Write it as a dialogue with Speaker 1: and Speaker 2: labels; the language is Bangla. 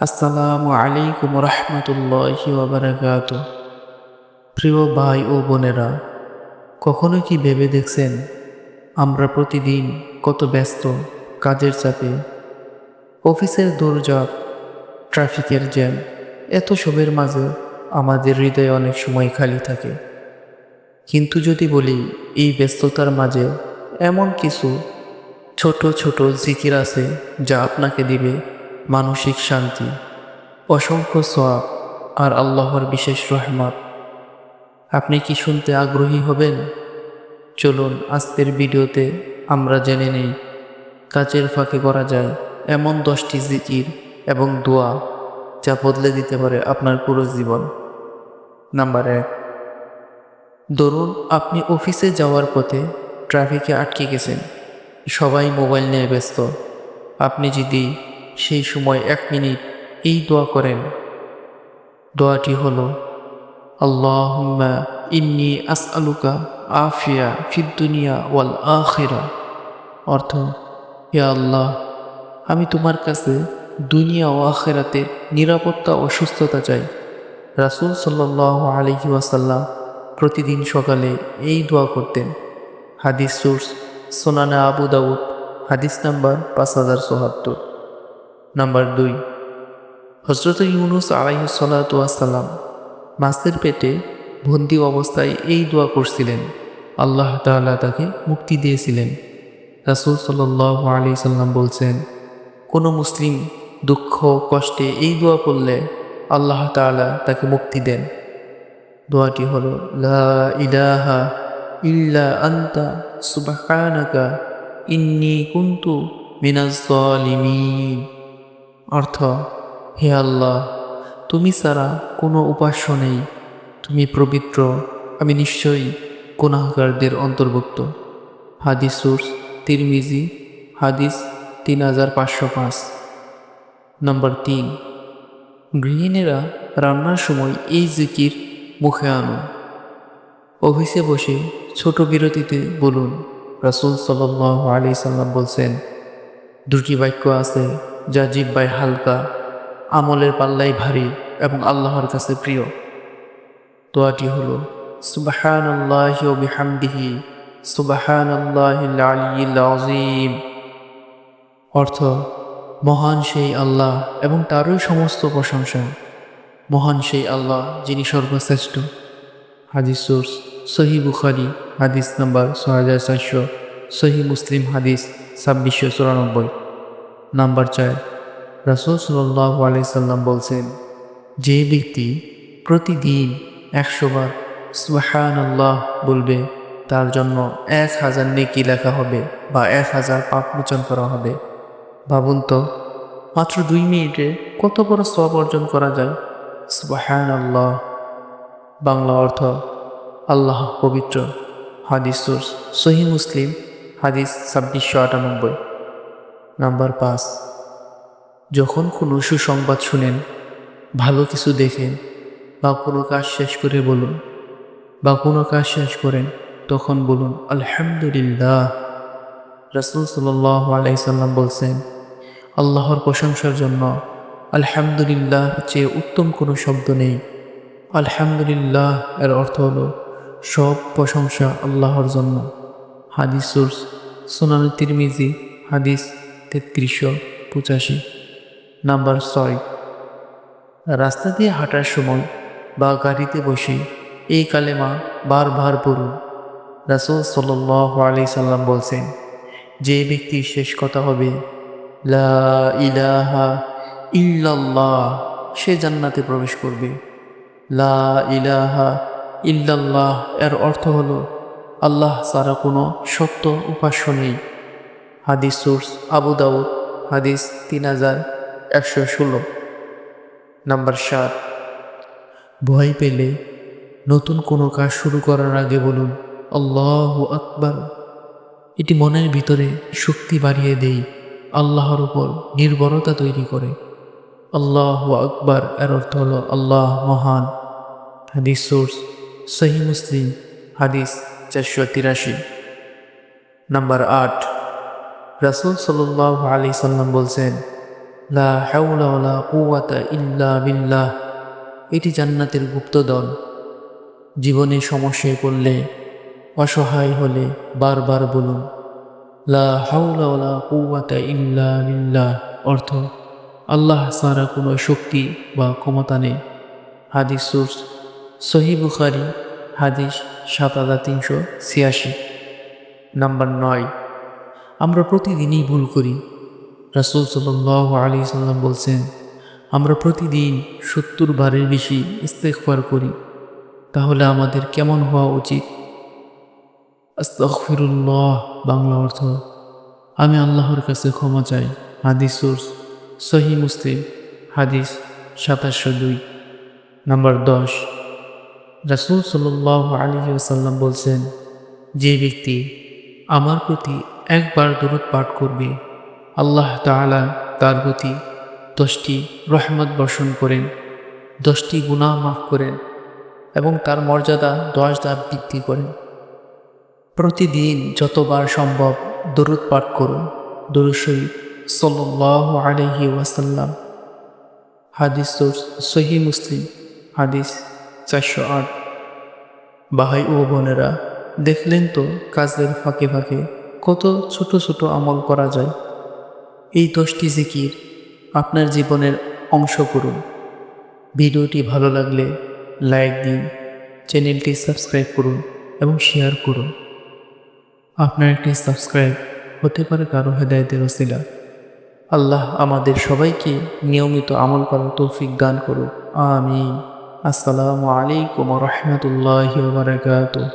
Speaker 1: আসসালামু আলাইকুম রহমতুল্লাহি ওবরাকাত প্রিয় ভাই ও বোনেরা কখনো কি ভেবে দেখছেন আমরা প্রতিদিন কত ব্যস্ত, কাজের চাপে, অফিসের দৌড়ঝাঁপ, ট্রাফিকের জ্যাম, এত সবের মাঝে আমাদের হৃদয়ে অনেক সময় খালি থাকে। কিন্তু যদি বলি, এই ব্যস্ততার মাঝে এমন কিছু ছোট ছোট জিকির আছে যা আপনাকে দিবে মানসিক শান্তি, অসংখ্য সোয়াব আর আল্লাহর বিশেষ রহমত। আপনি কি শুনতে আগ্রহী হবেন? চলুন আজকের ভিডিওতে আমরা জেনে নেই কাজের ফাঁকে করা যায় এমন দশটি জিকির এবং দোয়া যা বদলে দিতে পারে আপনার পুরো জীবন। নাম্বার এক, ধরুন আপনি অফিসে যাওয়ার পথে ট্রাফিকে আটকে গেছেন, সবাই মোবাইল নিয়ে ব্যস্ত। আপনি যদি সেই সময় এক মিনিট এই দোয়া করেন। দোয়াটি হলো, আল্লাহুম্মা ইন্নি আসআলুকা আফিয়া ফিদ দুনিয়া ওয়াল আখিরা। অর্থ, হে আল্লাহ, আমি তোমার কাছে দুনিয়া ও আখেরাতে নিরাপত্তা ও সুস্থতা চাই। রাসূল সাল্লাহ আলহি ওয়াসাল্লাম প্রতিদিন সকালে এই দোয়া করতেন। হাদিস সোর্স সোনানা আবু দাউদ, হাদিস নাম্বার পাঁচ হাজার চুয়াত্তর। নাম্বার দুই। হজরত ইউনুস আলাইসাল্লাম মাছের পেটে বন্দি অবস্থায় এই দোয়া করছিলেন। আল্লাহ তাআলা তাকে মুক্তি দিয়েছিলেন। রাসুল সাল্লাহ আলি সাল্লাম বলছেন, কোনো মুসলিম দুঃখ কষ্টে এই দোয়া করলে আল্লাহ তাআলা তাকে মুক্তি দেন। দোয়াটি হলো, লা ইলাহা ইল্লা আন্তা সুবহানাকা ইন্নি কুনতু মিনাজ অর্থ, হে আল্লাহ, তুমি ছাড়া কোনো উপাস্য নেই। তুমি পবিত্র, আমি নিশ্চয়ই গুনাহগারদের অন্তর্ভুক্ত। হাদিস সোর্স, তিরমিজি, হাদিস তিন হাজার পাঁচশো পাঁচ। নম্বর তিন, গৃহিণীরা রান্নার সময় এই জিকির মুখে আনুন অফিসে বসে ছোট বিরতিতে বলুন, রাসুল সাল্লাহ আলি সাল্লাম বলছেন, দুটি বাক্য আছে যা জিব্বায় হালকা, আমলের পাল্লাই ভারী এবং আল্লাহর কাছে প্রিয়। দোয়াটি হল সুবাহান আল্লাহ সুবাহান আল্লাহ অর্থ, মহান সেই আল্লাহ এবং তারই সমস্ত প্রশংসা। মহান সেই আল্লাহ যিনি সর্বশ্রেষ্ঠ। হাদিস সোর্স সহি বুখারি, হাদিস নাম্বার ছয় হাজার চারশো সহি মুসলিম হাদিস ছাব্বিশশো চুরানব্বই। নাম্বার চার। রাসুল সাল্লাহ আলাইসাল্লাম বলছেন, যে ব্যক্তি প্রতিদিন একশো বার সুহান আল্লাহ বলবে, তার জন্য এক হাজার নেকি লেখা হবে বা এক হাজার পাপ মোচন করা হবে। ভাবুন তো, মাত্র দুই মিনিটে কত বড় সব অর্জন করা যায়? সুবাহান আল্লাহ বাংলা অর্থ, আল্লাহ পবিত্র। হাদিস সোর্স, সহি মুসলিম, হাদিস ছাব্বিশশো আটানব্বই। নাম্বার পাঁচ। যখন কোনো সুসংবাদ শুনেন, ভালো কিছু দেখেন বা কোনো কাজ শেষ করে বলুন বা কোনো কাজ শেষ করেন, তখন বলুন, আলহামদুলিল্লাহ। রাসুল সাল্লাহ আলাইসাল্লাম বলছেন, আল্লাহর প্রশংসার জন্য আলহামদুলিল্লাহ চেয়ে উত্তম কোনো শব্দ নেই। আলহামদুলিল্লাহ এর অর্থ হলো, সব প্রশংসা আল্লাহর জন্য। হাদিস সোর্স, সোনান তিরমিজি, হাদিস তেত্রিশশো পঁচাশি। নাম্বার ছয়। রাস্তা দিয়ে হাঁটার সময় বা গাড়িতে বসে এই কালেমা বারবার পড়ুন। রাসুল সাল্লাহ আলি সাল্লাম বলছেন, যে ব্যক্তির শেষ কথা হবে, লা ইলাহা ইল্লাল্লাহ, সে জান্নাতে প্রবেশ করবে। লা ইলাহা ইল্লাল্লাহ এর অর্থ হলো, আল্লাহ ছাড়া কোনো সত্য উপাস্য নেই। হাদিস সোর্স আবু দাউদ, হাদিস তিন হাজার একশো ষোলো। নাম্বার সাত। ভয় পেলে নতুন কোনো কাজ শুরু করার আগে বলুন, আল্লাহ আকবার। এটি মনের ভিতরে শক্তি বাড়িয়ে দেই আল্লাহর উপর নির্ভরতা তৈরি করে। আল্লাহ আকবার এর অর্থ হল আল্লাহ মহান। হাদিস সোর্স, সহি মুসলিম, হাদিস চারশো তিরাশি। নাম্বার আট। রাসুল সাল্লাহ আলি সাল্লাম বলছেন, লা ইল্লা বিল্লাহ। এটি জান্নাতের গুপ্তদল জীবনে সমস্যায় পড়লে, অসহায় হলে বারবার বলুন, লা হাওলা ওয়ালা কুওয়াতা ইল্লা বিল্লাহ। অর্থ, আল্লাহ সারা কোনো শক্তি বা ক্ষমতা নেই। হাদিস সোর্স, সহি বুখারি, হাদিস সাত হাজার তিনশো ছিয়াশি। নাম্বার নয় আমরা প্রতিদিনই ভুল করি। রাসুল সাল্লাহ আলী সাল্লাম বলছেন, আমরা প্রতিদিন সত্তর বারের বেশি ইস্তেকবার করি। তাহলে আমাদের কেমন হওয়া উচিত? আস্তাগফিরুল্লাহ বাংলা অর্থ, আমি আল্লাহর কাছে ক্ষমা চাই। হাদিস সোর্স, সহি মুসলিম, হাদিস সাতাশশো দুই। নাম্বার দশ, রাসুল সাল্লাহ আলী সাল্লাম বলছেন, যে ব্যক্তি আমার প্রতি একবার দূরত পাঠ করবে। আল্লাহ তাআলা তার প্রতি দশটি রহমত বর্ষণ করেন, দশটি গুনাহ মাফ করেন এবং তার মর্যাদা দশ ধাপ বৃদ্ধি করেন। প্রতিদিন যতবার সম্ভব দরুদ পাঠ করুন শরীফ সাল্লাহ আলহি ওয়াসাল্লাম। হাদিস সহি মুসলিম, হাদিস চারশো আট। বাহাই ও বোনেরা, দেখলেন তো কাজের ফাঁকে ফাঁকে কত ছোট ছোট আমল করা যায়। এই দশটি জিকির আপনার জীবনের অংশ করুন। ভিডিওটি ভালো লাগলে লাইক দিন, চ্যানেলটি সাবস্ক্রাইব করুন এবং শেয়ার করুন। আপনার একটি সাবস্ক্রাইব হতে পারে কারও হেদায়তের ওসিলা। আল্লাহ আমাদের সবাইকে নিয়মিত আমল করার তৌফিক দান করুক। আমিন। আসসালামু আলাইকুম রহমতুল্লাহ বারকাতুহ।